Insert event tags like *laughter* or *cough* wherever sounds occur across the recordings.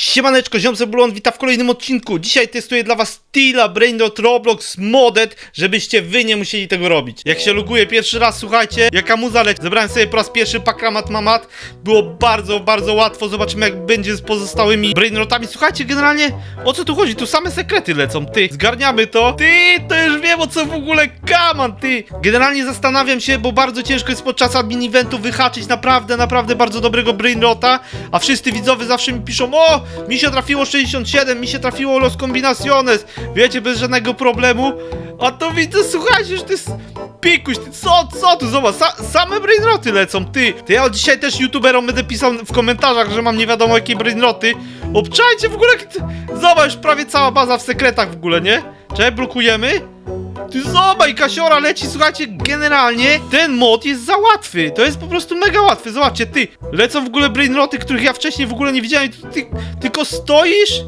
Siemaneczko, ziom Cebulon, witam w kolejnym odcinku. Dzisiaj testuję dla was Stila Brainrot Roblox Modded, żebyście wy nie musieli tego robić. Jak się loguje pierwszy raz, słuchajcie, jaka muza leci. Zebrałem sobie po raz pierwszy pakramat mamat. Było bardzo, bardzo łatwo. Zobaczymy jak będzie z pozostałymi Brainrotami. Słuchajcie, generalnie o co tu chodzi? Tu same sekrety lecą, ty. Zgarniamy to. Ty, to już wiem o co w ogóle kaman, ty. Generalnie zastanawiam się, bo bardzo ciężko jest podczas admin eventu wyhaczyć naprawdę, naprawdę bardzo dobrego Brainrota, a wszyscy widzowie zawsze mi piszą, o, mi się trafiło 67, mi się trafiło Los Combinaciones, wiecie, bez żadnego problemu, a to widzę, słuchajcie, że to jest pikuś, ty, co, co tu, zobacz, sa, same brainroty lecą, ty, ty, ja dzisiaj też youtuberom będę pisał w komentarzach, że mam nie wiadomo jakie brainroty, obczajcie w ogóle, zobacz, prawie cała baza w sekretach w ogóle, nie? Czekaj, blokujemy? Ty zobacz, Kasiora leci, słuchajcie, generalnie ten mod jest za łatwy. To jest po prostu mega łatwy. Zobaczcie, ty, lecą w ogóle brainroty, których ja wcześniej w ogóle nie widziałem. ty tylko stoisz?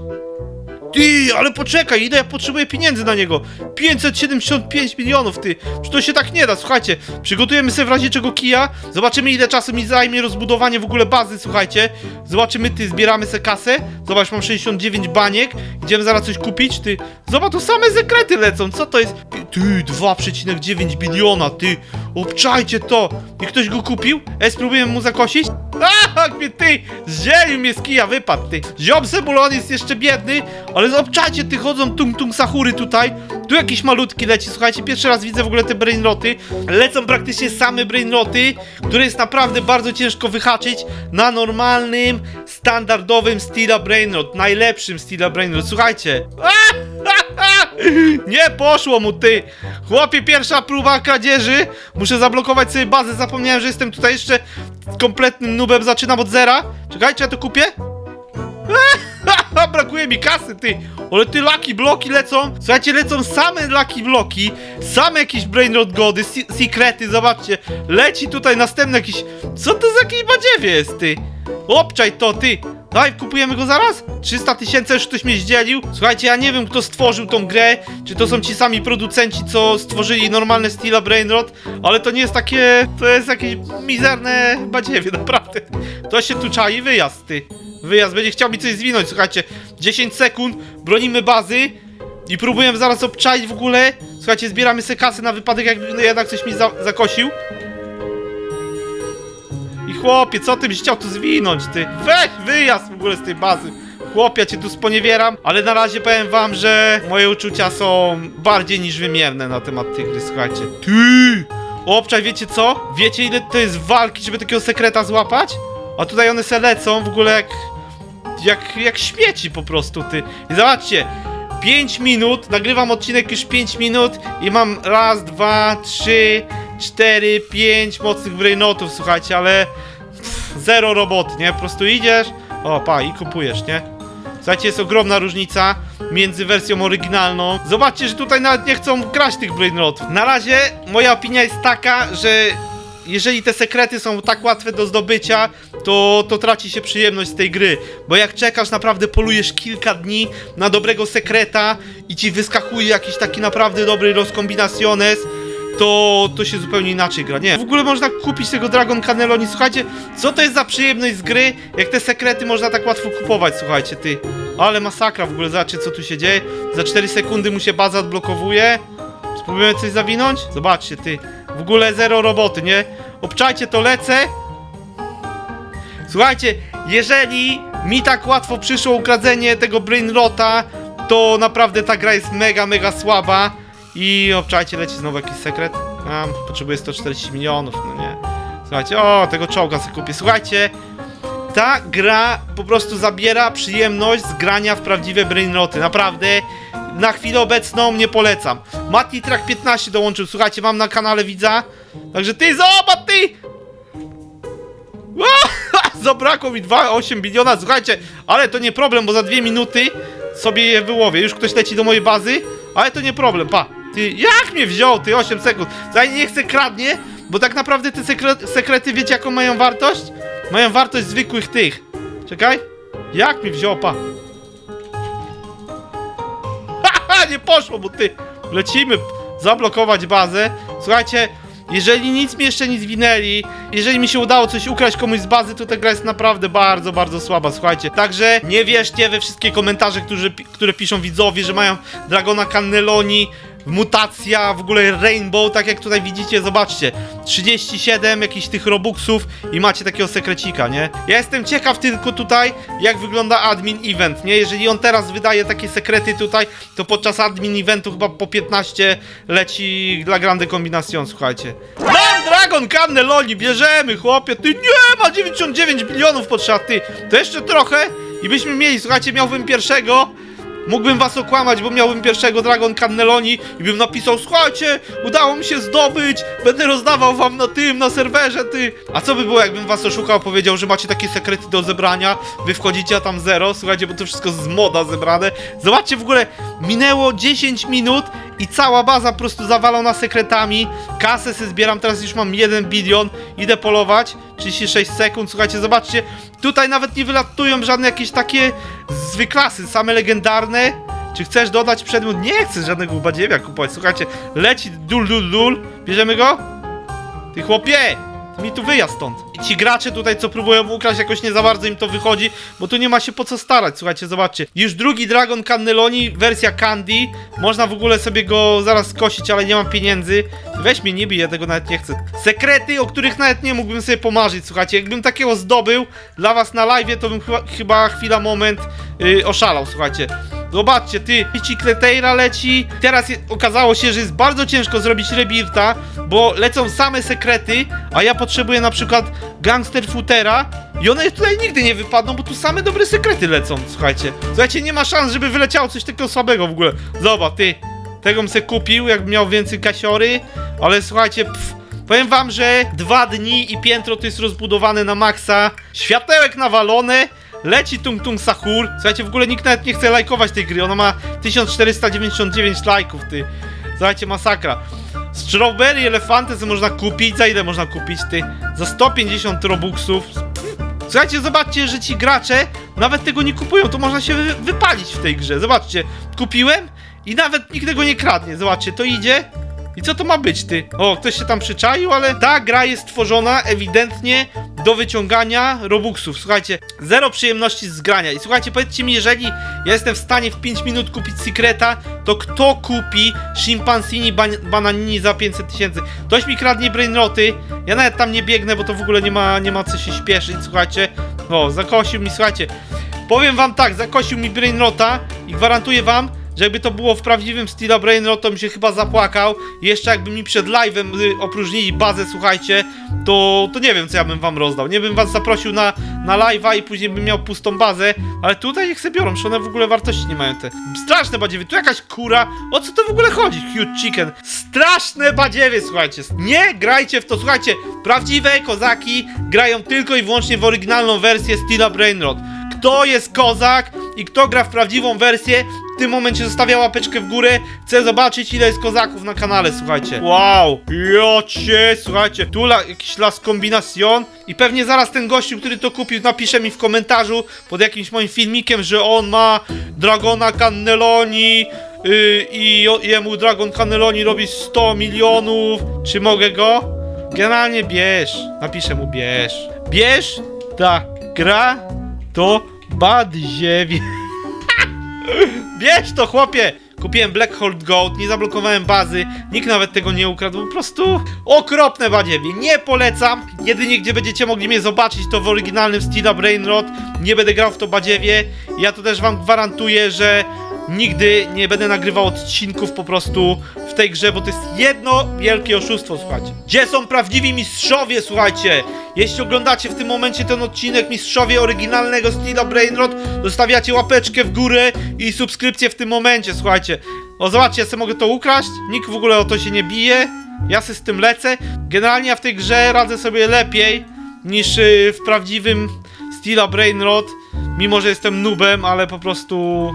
Ty, ale poczekaj, ile ja potrzebuję pieniędzy na niego? 575 milionów, ty. Czy to się tak nie da? Słuchajcie, przygotujemy sobie w razie czego kija. Zobaczymy, ile czasu mi zajmie rozbudowanie w ogóle bazy, słuchajcie. Zobaczymy, ty, zbieramy se kasę. Zobacz, mam 69 baniek. Idziemy zaraz coś kupić, ty. Zobacz, to same sekrety lecą. Co to jest? Ty, 2,9 biliona, ty. Obczajcie to. I ktoś go kupił? E, spróbujemy mu zakosić? A, mnie ty! Zdzielił mnie z kija, wypadł ty. Ziom Sebulon jest jeszcze biedny, ale obczajcie, ty chodzą tung tung sachury tutaj. Tu jakiś malutki leci, słuchajcie, pierwszy raz widzę w ogóle te brainroty. Lecą praktycznie same brainroty, które jest naprawdę bardzo ciężko wyhaczyć na normalnym, standardowym Stila Brainrot, najlepszym Stila Brainrot. Słuchajcie. *laughs* Nie poszło mu ty! Chłopie, pierwsza próba kradzieży. Muszę zablokować sobie bazę. Zapomniałem, że jestem tutaj jeszcze kompletnym nubem. Zaczynam od zera. Czekajcie, ja to kupię? *laughs* Brakuje mi kasy, ty! Ale ty lucky bloki lecą. Słuchajcie, lecą same lucky bloki, same jakieś brainrot gody, si- sekrety, zobaczcie. Leci tutaj następny jakiś. Co to za jakiś badziewie jest, ty? Obczaj to, ty! Daj, kupujemy go zaraz? 300 tysięcy, już ktoś mnie zdzielił. Słuchajcie, ja nie wiem, kto stworzył tą grę. Czy to są ci sami producenci, co stworzyli normalne Stila Brainrot, ale to nie jest takie. To jest jakieś mizerne badziewie, *laughs* naprawdę. To się tu czai wyjazd, ty. Wyjazd będzie chciał mi coś zwinąć, słuchajcie. 10 sekund, bronimy bazy i próbujemy zaraz obczaić w ogóle. Słuchajcie, zbieramy sobie kasy na wypadek, jakby jednak coś mi za zakosił. Chłopie, co ty byś chciał tu zwinąć, ty? Weź wyjazd w ogóle z tej bazy. Chłopie, ja cię tu sponiewieram, ale na razie powiem wam, że moje uczucia są bardziej niż wymierne na temat tej gry, słuchajcie. Ty! Obczaj, wiecie co? Wiecie ile to jest walki, żeby takiego sekreta złapać? A tutaj one se lecą w ogóle jak... Jak, jak śmieci po prostu, ty. I zobaczcie, 5 minut, nagrywam odcinek już 5 minut i mam raz, dwa, trzy, cztery, pięć mocnych brainotów, słuchajcie, ale zero roboty, nie? Po prostu idziesz, o pa, i kupujesz, nie? Słuchajcie, jest ogromna różnica między wersją oryginalną. Zobaczcie, że tutaj nawet nie chcą grać tych brainrotów. Na razie moja opinia jest taka, że jeżeli te sekrety są tak łatwe do zdobycia, to, to traci się przyjemność z tej gry. Bo jak czekasz, naprawdę polujesz kilka dni na dobrego sekreta i ci wyskakuje jakiś taki naprawdę dobry Los Combinaciones, to, to się zupełnie inaczej gra. Nie, w ogóle można kupić tego Dragon Cannelloni. Słuchajcie, co to jest za przyjemność z gry, jak te sekrety można tak łatwo kupować, słuchajcie, ty. Ale masakra w ogóle, zobaczcie co tu się dzieje. Za 4 sekundy mu się baza odblokowuje. Spróbujemy coś zawinąć? Zobaczcie, ty. W ogóle zero roboty, nie? Obczajcie to, lecę. Słuchajcie, jeżeli mi tak łatwo przyszło ukradzenie tego Brainrota, to naprawdę ta gra jest mega, mega słaba. I obczajcie, leci znowu jakiś sekret. A, potrzebuję 140 milionów, no nie. Słuchajcie, o, tego czołga sobie kupię. Słuchajcie, ta gra po prostu zabiera przyjemność z grania w prawdziwe brainroty. Naprawdę, na chwilę obecną nie polecam. Mati Track 15 dołączył, słuchajcie, mam na kanale widza. Także ty, zobacz, ty! *laughs* Zabrakło mi 2,8 biliona, słuchajcie, ale to nie problem, bo za dwie minuty sobie je wyłowię. Już ktoś leci do mojej bazy, ale to nie problem, pa. Ty, jak mnie wziął, ty, 8 sekund. Zanim nie chcę kradnie, bo tak naprawdę te sekre sekrety, wiecie jaką mają wartość? Mają wartość zwykłych tych. Czekaj. Jak mnie wziął, pa. *laughs* Haha, nie poszło, bo ty. Lecimy zablokować bazę. Słuchajcie, jeżeli nic mi jeszcze nie zwinęli, jeżeli mi się udało coś ukraść komuś z bazy, to ta gra jest naprawdę bardzo, bardzo słaba, słuchajcie. Także nie wierzcie we wszystkie komentarze, które, które piszą widzowie, że mają Dragona Cannelloni, mutacja, w ogóle Rainbow, tak jak tutaj widzicie, zobaczcie, 37 jakichś tych robuxów i macie takiego sekrecika, nie? Ja jestem ciekaw tylko tutaj, jak wygląda admin event, nie? Jeżeli on teraz wydaje takie sekrety tutaj, to podczas admin eventu chyba po 15 leci dla Grande Combination, słuchajcie. Mam Dragon Cannelloni, bierzemy, chłopie, ty nie ma 99 milionów potrzeba, ty, to jeszcze trochę i byśmy mieli, słuchajcie, miałbym pierwszego, Mógłbym was okłamać, bo miałbym pierwszego Dragon Cannelloni i bym napisał Słuchajcie, udało mi się zdobyć, będę rozdawał wam na tym, na serwerze, ty. A co by było, jakbym was oszukał, powiedział, że macie takie sekrety do zebrania, wy wchodzicie, a tam zero, słuchajcie, bo to wszystko z moda zebrane. Zobaczcie, w ogóle minęło 10 minut i cała baza po prostu zawalona sekretami. Kasę sobie zbieram, teraz już mam 1 bilion, idę polować, 36 sekund, słuchajcie, zobaczcie, tutaj nawet nie wylatują żadne jakieś takie zwyklasy, same legendarne. Czy chcesz dodać przedmiot? Nie chcę żadnego badziewia kupować. Słuchajcie, leci dul dul dul. Bierzemy go? Ty chłopie! Mi tu wyjazd stąd. I ci gracze tutaj, co próbują ukraść, jakoś nie za bardzo im to wychodzi, bo tu nie ma się po co starać. Słuchajcie, zobaczcie. Już drugi Dragon Cannelloni, wersja Candy. Można w ogóle sobie go zaraz skosić, ale nie mam pieniędzy. Weź mnie, nie bij, ja tego nawet nie chcę. Sekrety, o których nawet nie mógłbym sobie pomarzyć, słuchajcie. Jakbym takiego zdobył dla was na live, to bym chyba, chyba chwila, moment yy, oszalał, słuchajcie. Zobaczcie, ty, ci Kleteira leci. Teraz je, okazało się, że jest bardzo ciężko zrobić rebirta, bo lecą same sekrety, a ja potrzebuję na przykład Gangster Footera i one tutaj nigdy nie wypadną, bo tu same dobre sekrety lecą, słuchajcie. Słuchajcie, nie ma szans, żeby wyleciało coś takiego słabego w ogóle. Zobacz, ty, tego bym se kupił, jakbym miał więcej kasiory, ale słuchajcie, pff, Powiem wam, że dwa dni i piętro to jest rozbudowane na maksa. Światełek nawalone. Leci Tung Tung Sahur. Słuchajcie, w ogóle nikt nawet nie chce lajkować tej gry. Ona ma 1499 lajków, ty. Słuchajcie, masakra. Strawberry elefanty co można kupić. Za ile można kupić, ty? Za 150 robuxów. Słuchajcie, zobaczcie, że ci gracze nawet tego nie kupują. To można się wy wypalić w tej grze. Zobaczcie, kupiłem i nawet nikt tego nie kradnie. Zobaczcie, to idzie. I co to ma być, ty? O, ktoś się tam przyczaił, ale ta gra jest stworzona ewidentnie do wyciągania robuxów. Słuchajcie, zero przyjemności z grania. I słuchajcie, powiedzcie mi, jeżeli ja jestem w stanie w 5 minut kupić Secreta, to kto kupi Chimpansini ban Bananini za 500 tysięcy? Ktoś mi kradnie brainroty, ja nawet tam nie biegnę, bo to w ogóle nie ma, nie ma co się śpieszyć, słuchajcie. O, zakosił mi, słuchajcie. Powiem wam tak, zakosił mi brainrota i gwarantuję wam, że jakby to było w prawdziwym Stila Brainrot, to bym się chyba zapłakał. Jeszcze jakby mi przed live'em y, opróżnili bazę, słuchajcie, to, to nie wiem, co ja bym wam rozdał. Nie bym was zaprosił na, na live'a i później bym miał pustą bazę, ale tutaj niech sobie biorą, że one w ogóle wartości nie mają te. Straszne badziewie, tu jakaś kura, o co to w ogóle chodzi? Huge chicken. Straszne badziewie, słuchajcie. Nie grajcie w to, słuchajcie, prawdziwe kozaki grają tylko i wyłącznie w oryginalną wersję Stila Brainrot. Kto jest kozak i kto gra w prawdziwą wersję, w tym momencie zostawia łapeczkę w górę. Chcę zobaczyć, ile jest kozaków na kanale, słuchajcie. Wow, jocie, słuchajcie, tu la, jakiś las kombinacjon. I pewnie zaraz ten gościu, który to kupił, napisze mi w komentarzu pod jakimś moim filmikiem, że on ma Dragona Cannelloni yy, i jemu Dragon Cannelloni robi 100 milionów. Czy mogę go? Generalnie bierz. Napiszę mu bierz. Bierz, ta gra to badziewie. *laughs* Bierz to, chłopie! Kupiłem Black Hole Gold, nie zablokowałem bazy, nikt nawet tego nie ukradł, po prostu okropne badziewie, nie polecam. Jedynie gdzie będziecie mogli mnie zobaczyć to w oryginalnym Stila Brainrot, nie będę grał w to badziewie. Ja to też wam gwarantuję, że nigdy nie będę nagrywał odcinków po prostu w tej grze, bo to jest jedno wielkie oszustwo, słuchajcie. Gdzie są prawdziwi mistrzowie, słuchajcie? Jeśli oglądacie w tym momencie ten odcinek mistrzowie oryginalnego Stila Brainrot, zostawiacie łapeczkę w górę i subskrypcję w tym momencie, słuchajcie. O, zobaczcie, ja sobie mogę to ukraść, nikt w ogóle o to się nie bije, ja sobie z tym lecę. Generalnie ja w tej grze radzę sobie lepiej niż y, w prawdziwym Stila Brainrot, mimo że jestem nubem, ale po prostu...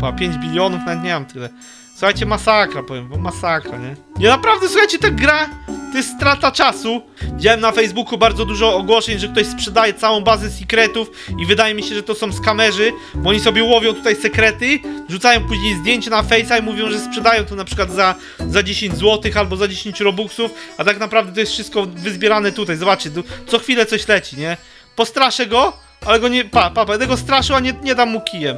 Pa, 5 bilionów, nawet nie mam tyle. Słuchajcie, masakra, powiem wam, masakra, nie? Nie, naprawdę, słuchajcie, ta gra To jest strata czasu. Widziałem na Facebooku bardzo dużo ogłoszeń, że ktoś sprzedaje całą bazę sekretów i wydaje mi się, że to są skamerzy, bo oni sobie łowią tutaj sekrety, rzucają później zdjęcie na Face'a i mówią, że sprzedają to na przykład za, za 10 zł albo za 10 robuxów, a tak naprawdę to jest wszystko wyzbierane tutaj. Zobaczcie, tu co chwilę coś leci, nie? Postraszę go, ale go nie... Pa, pa, będę go straszył, a nie, nie dam mu kijem.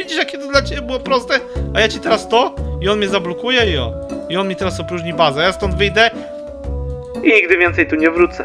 Widzisz, jakie to dla ciebie było proste? A ja ci teraz to i on mnie zablokuje i o. I on mi teraz opróżni bazę. Ja stąd wyjdę i nigdy więcej tu nie wrócę.